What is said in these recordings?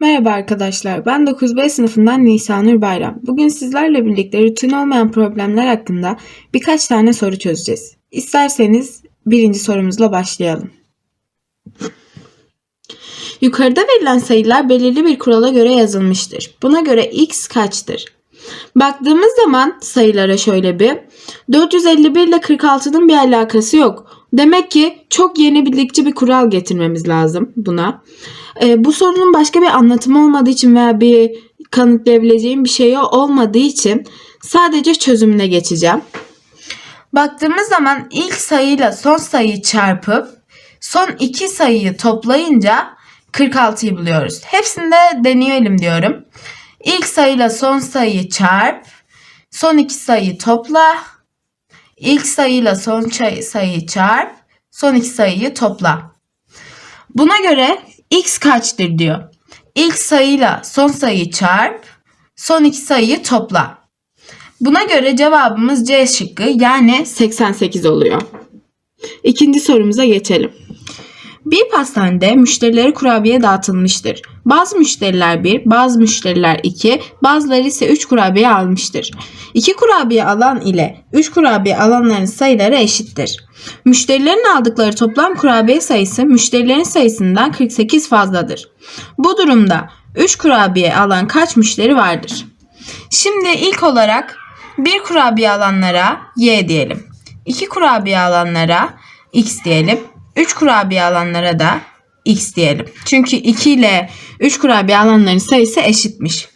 Merhaba arkadaşlar, ben 9B sınıfından Nisanur Bayram. Bugün sizlerle birlikte rutin olmayan problemler hakkında birkaç tane soru çözeceğiz. İsterseniz birinci sorumuzla başlayalım. Yukarıda verilen sayılar belirli bir kurala göre yazılmıştır. Buna göre x kaçtır? Baktığımız zaman sayılara şöyle bir 451 ile 46'nın bir alakası yok. Demek ki çok yeni birlikçi bir kural getirmemiz lazım buna. Ee, bu sorunun başka bir anlatımı olmadığı için veya bir kanıtlayabileceğim bir şey olmadığı için sadece çözümüne geçeceğim. Baktığımız zaman ilk sayıyla son sayıyı çarpıp son iki sayıyı toplayınca 46'yı buluyoruz. Hepsini de deneyelim diyorum. İlk sayıyla son sayıyı çarp, son iki sayıyı topla, ilk sayıyla son sayıyı çarp, son iki sayıyı topla. Buna göre x kaçtır diyor. İlk sayıyla son sayıyı çarp, son iki sayıyı topla. Buna göre cevabımız C şıkkı yani 88 oluyor. İkinci sorumuza geçelim. Bir pastanede müşterilere kurabiye dağıtılmıştır. Bazı müşteriler 1, bazı müşteriler 2, bazıları ise 3 kurabiye almıştır. 2 kurabiye alan ile 3 kurabiye alanların sayıları eşittir. Müşterilerin aldıkları toplam kurabiye sayısı müşterilerin sayısından 48 fazladır. Bu durumda 3 kurabiye alan kaç müşteri vardır? Şimdi ilk olarak 1 kurabiye alanlara y diyelim. 2 kurabiye alanlara x diyelim. 3 kurabiye alanlara da x diyelim. Çünkü 2 ile 3 kurabiye alanların sayısı eşitmiş.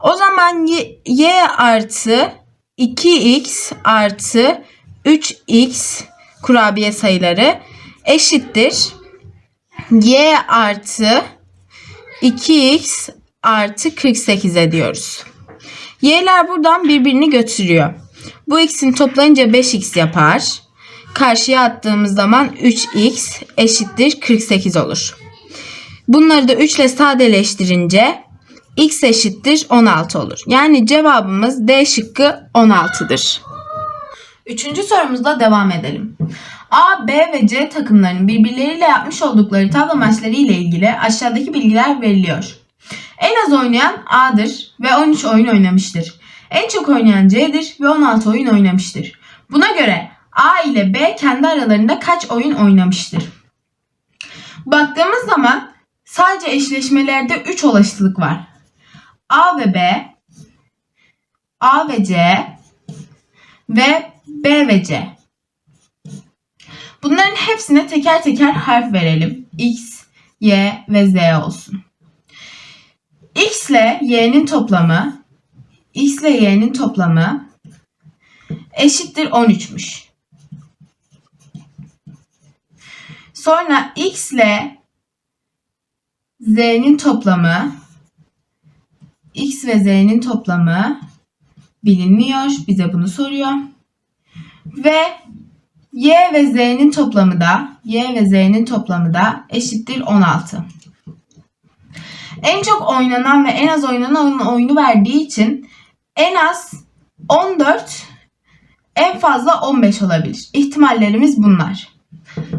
O zaman y, y artı 2x artı 3x kurabiye sayıları eşittir. y artı 2x artı 48 ediyoruz. Y'ler buradan birbirini götürüyor. Bu x'in toplayınca 5x yapar. Karşıya attığımız zaman 3x eşittir 48 olur. Bunları da 3 ile sadeleştirince x eşittir 16 olur. Yani cevabımız D şıkkı 16'dır. Üçüncü sorumuzla devam edelim. A, B ve C takımlarının birbirleriyle yapmış oldukları tavla maçları ile ilgili aşağıdaki bilgiler veriliyor. En az oynayan A'dır ve 13 oyun oynamıştır. En çok oynayan C'dir ve 16 oyun oynamıştır. Buna göre A ile B kendi aralarında kaç oyun oynamıştır? Baktığımız zaman sadece eşleşmelerde 3 olasılık var. A ve B, A ve C ve B ve C. Bunların hepsine teker teker harf verelim. X, Y ve Z olsun. X ile Y'nin toplamı X ile Y'nin toplamı eşittir 13'müş. Sonra X ile Z'nin toplamı X ve Z'nin toplamı bilinmiyor. Bize bunu soruyor. Ve Y ve Z'nin toplamı da Y ve Z'nin toplamı da eşittir 16. En çok oynanan ve en az oynanan oyunu verdiği için en az 14 en fazla 15 olabilir. İhtimallerimiz bunlar.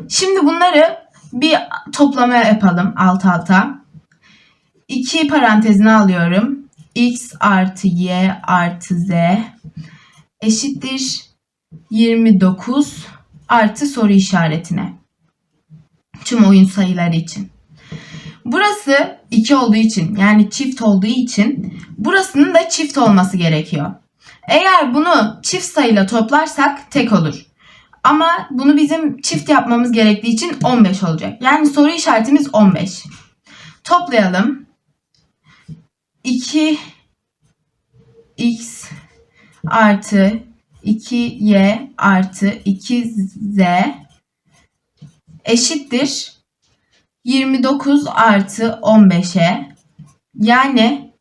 Şimdi bunları bir toplama yapalım alt alta. 2 parantezine alıyorum. x artı y artı z eşittir 29 artı soru işaretine. Tüm oyun sayıları için. Burası 2 olduğu için yani çift olduğu için burasının da çift olması gerekiyor. Eğer bunu çift sayıyla toplarsak tek olur. Ama bunu bizim çift yapmamız gerektiği için 15 olacak. Yani soru işaretimiz 15. Toplayalım. 2 x artı 2y artı 2z eşittir 29 artı 15'e yani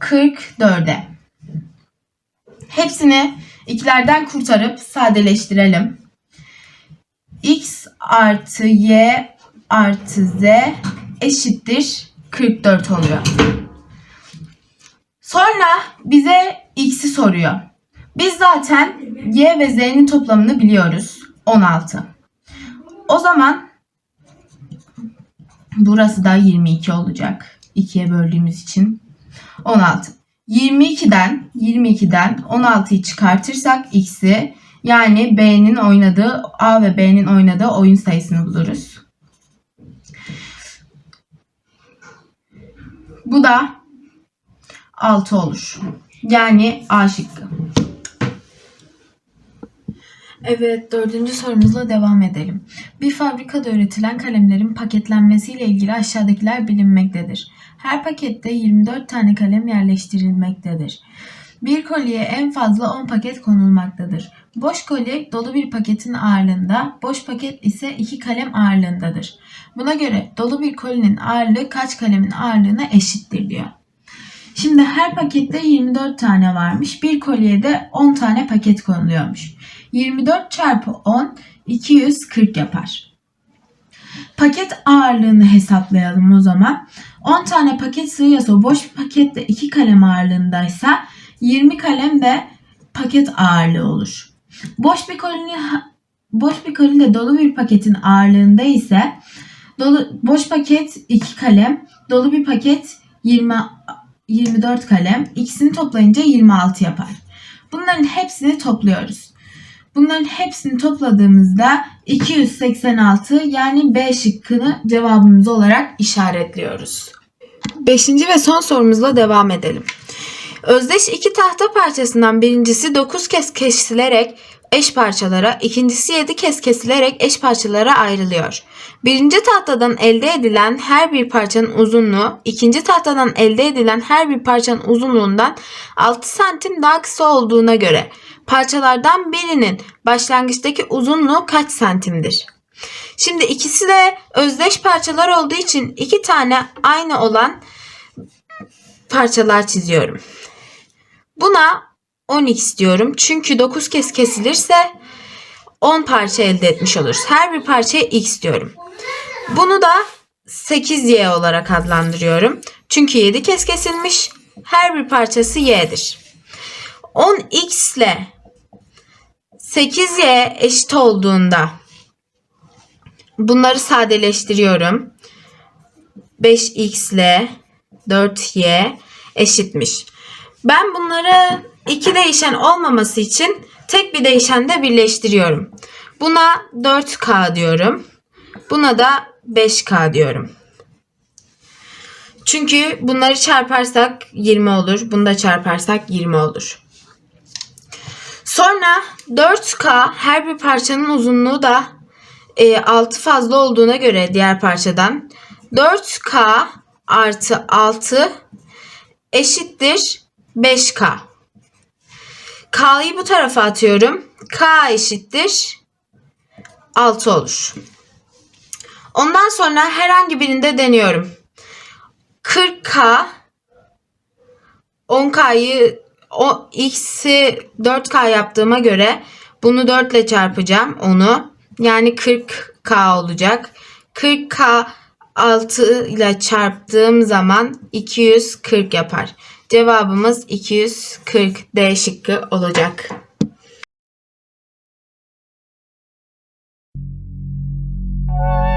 44'e. Hepsini ikilerden kurtarıp sadeleştirelim. x artı y artı z eşittir 44 oluyor. Sonra bize x'i soruyor. Biz zaten y ve z'nin toplamını biliyoruz. 16. O zaman burası da 22 olacak. 2'ye böldüğümüz için 16. 22'den 22'den 16'yı çıkartırsak x'i yani B'nin oynadığı A ve B'nin oynadığı oyun sayısını buluruz. Bu da 6 olur. Yani A şıkkı. Evet, dördüncü sorumuzla devam edelim. Bir fabrikada üretilen kalemlerin paketlenmesiyle ilgili aşağıdakiler bilinmektedir. Her pakette 24 tane kalem yerleştirilmektedir. Bir kolyeye en fazla 10 paket konulmaktadır. Boş kolye dolu bir paketin ağırlığında, boş paket ise 2 kalem ağırlığındadır. Buna göre dolu bir kolinin ağırlığı kaç kalemin ağırlığına eşittir diyor. Şimdi her pakette 24 tane varmış. Bir kolyede 10 tane paket konuluyormuş. 24 çarpı 10 240 yapar. Paket ağırlığını hesaplayalım o zaman. 10 tane paket sığıyorsa boş pakette 2 kalem ağırlığındaysa 20 kalem de paket ağırlığı olur. Boş bir kolini boş bir kolide dolu bir paketin ağırlığında ise dolu boş paket 2 kalem, dolu bir paket 20 24 kalem. İkisini toplayınca 26 yapar. Bunların hepsini topluyoruz. Bunların hepsini topladığımızda 286 yani B şıkkını cevabımız olarak işaretliyoruz. Beşinci ve son sorumuzla devam edelim. Özdeş iki tahta parçasından birincisi 9 kez kesilerek eş parçalara, ikincisi 7 kez kesilerek eş parçalara ayrılıyor. Birinci tahtadan elde edilen her bir parçanın uzunluğu, ikinci tahtadan elde edilen her bir parçanın uzunluğundan 6 santim daha kısa olduğuna göre parçalardan birinin başlangıçtaki uzunluğu kaç santimdir? Şimdi ikisi de özdeş parçalar olduğu için iki tane aynı olan parçalar çiziyorum. Buna 10x diyorum. Çünkü 9 kez kesilirse 10 parça elde etmiş oluruz. Her bir parçaya x diyorum. Bunu da 8y olarak adlandırıyorum. Çünkü 7 kez kesilmiş. Her bir parçası y'dir. 10x ile 8y eşit olduğunda bunları sadeleştiriyorum. 5x ile 4y eşitmiş. Ben bunları iki değişen olmaması için tek bir değişende birleştiriyorum. Buna 4K diyorum. Buna da 5K diyorum. Çünkü bunları çarparsak 20 olur. Bunu da çarparsak 20 olur. Sonra 4K her bir parçanın uzunluğu da e, 6 fazla olduğuna göre diğer parçadan 4K artı 6 eşittir 5K. K'yı bu tarafa atıyorum. K eşittir 6 olur. Ondan sonra herhangi birinde deniyorum. 40K 10K'yı o x'i 4K yaptığıma göre bunu 4 ile çarpacağım onu. Yani 40K olacak. 40K 6 ile çarptığım zaman 240 yapar. Cevabımız 240 D şıkkı olacak. Thank